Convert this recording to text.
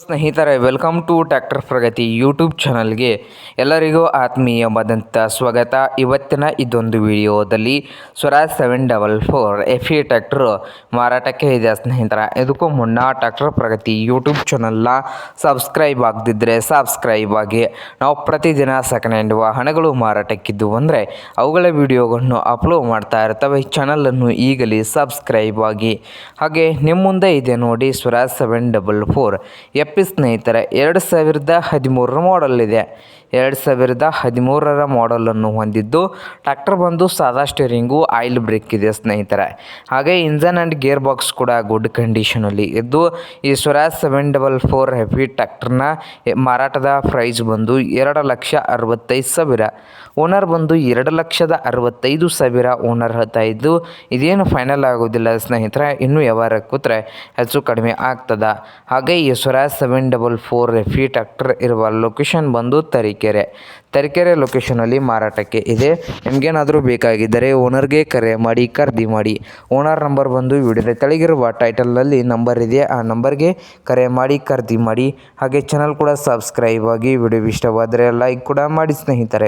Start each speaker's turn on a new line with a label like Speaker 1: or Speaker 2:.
Speaker 1: ಸ್ನೇಹಿತರೆ, welcome to tractor Pragati YouTube ಚಾನಲ್ಗೆ ಎಲ್ಲರಿಗೂ ಆತ್ಮೀಯವಾದಂಥ ಸ್ವಾಗತ. ಇವತ್ತಿನ ಇದೊಂದು ವಿಡಿಯೋದಲ್ಲಿ Swaraj seven double four F E tractor ಮಾರಾಟಕ್ಕೆ ಇದೆ ಸ್ನೇಹಿತರ. ಇದಕ್ಕೂ ಮುನ್ನ ಟ್ಯಾಕ್ಟರ್ ಪ್ರಗತಿ ಯೂಟ್ಯೂಬ್ ಚಾನಲ್ನ ಸಬ್ಸ್ಕ್ರೈಬ್ ಆಗದಿದ್ದರೆ ಸಬ್ಸ್ಕ್ರೈಬ್ ಆಗಿ, ನಾವು ಪ್ರತಿದಿನ ಸೆಕೆಂಡ್ ಹ್ಯಾಂಡ್ ವಾಹನಗಳು ಮಾರಾಟಕ್ಕಿದ್ದು ಅಂದರೆ ಅವುಗಳ ವಿಡಿಯೋಗಳನ್ನು ಅಪ್ಲೋಡ್ ಮಾಡ್ತಾ ಇರ್ತವೆ. ಚಾನಲನ್ನು ಈಗಲೇ ಸಬ್ಸ್ಕ್ರೈಬ್ ಆಗಿ. ಹಾಗೆ, ನಿಮ್ಮ ಮುಂದೆ ಇದೆ ನೋಡಿ Swaraj seven double four FE ಸ್ನೇಹಿತರೆ, ಎರಡು ಸಾವಿರದ ಹದಿಮೂರರ ಮಾಡಲ್ ಇದೆ. ಎರಡು ಸಾವಿರದ ಹದಿಮೂರರ ಮಾಡಲನ್ನು ಹೊಂದಿದ್ದು ಟ್ರ್ಯಾಕ್ಟರ್ ಬಂದು ಸಾದಾ ಸ್ಟೇರಿಂಗು ಆಯಿಲ್ ಬ್ರೇಕ್ ಇದೆ ಸ್ನೇಹಿತರೆ. ಹಾಗೆ ಇಂಜನ್ ಆ್ಯಂಡ್ ಗೇರ್ ಬಾಕ್ಸ್ ಕೂಡ ಗುಡ್ ಕಂಡೀಷನಲ್ಲಿ ಇದ್ದು ಈ Swaraj seven double four heavy ಟ್ರ್ಯಾಕ್ಟರ್ನ ಮಾರಾಟದ ಪ್ರೈಸ್ ಬಂದು ಎರಡು ಲಕ್ಷ ಅರವತ್ತೈದು ಸಾವಿರ. ಓನರ್ ಬಂದು ಎರಡು ಲಕ್ಷದ ಅರವತ್ತೈದು ಸಾವಿರ ಓನರ್ ಹೇಳ್ತಾ ಇದ್ದು, ಇದೇನು ಫೈನಲ್ ಆಗೋದಿಲ್ಲ ಸ್ನೇಹಿತರೆ, ಇನ್ನೂ ವ್ಯವಹಾರ ಕೂತ್ರೆ ಹೆಚ್ಚು ಕಡಿಮೆ ಆಗ್ತದ. ಹಾಗೆ ಈ Swaraj seven double four FE tractor ಇರುವ ಲೊಕೇಶನ್ ಬಂದು ತರೀಕೆರೆ. ತರೀಕೆರೆ ಲೊಕೇಶನಲ್ಲಿ ಮಾರಾಟಕ್ಕೆ ಇದೆ. ನಿಮಗೇನಾದರೂ ಬೇಕಾಗಿದ್ದರೆ ಓನರ್ಗೆ ಕರೆ ಮಾಡಿ, ಖರೀದಿ ಮಾಡಿ. ಓನರ್ ನಂಬರ್ ಬಂದು ವಿಡಿಯೋದ ಕೆಳಗಿರುವ ಟೈಟಲ್ನಲ್ಲಿ ನಂಬರ್ ಇದೆ. ಆ ನಂಬರ್ಗೆ ಕರೆ ಮಾಡಿ, ಖರೀದಿ ಮಾಡಿ. ಹಾಗೆ ಚಾನಲ್ ಕೂಡ ಸಬ್ಸ್ಕ್ರೈಬ್ ಆಗಿ ವಿಡಿಯೋ ಇಷ್ಟವಾದರೆ ಲೈಕ್ ಕೂಡ ಮಾಡಿ ಸ್ನೇಹಿತರೆ.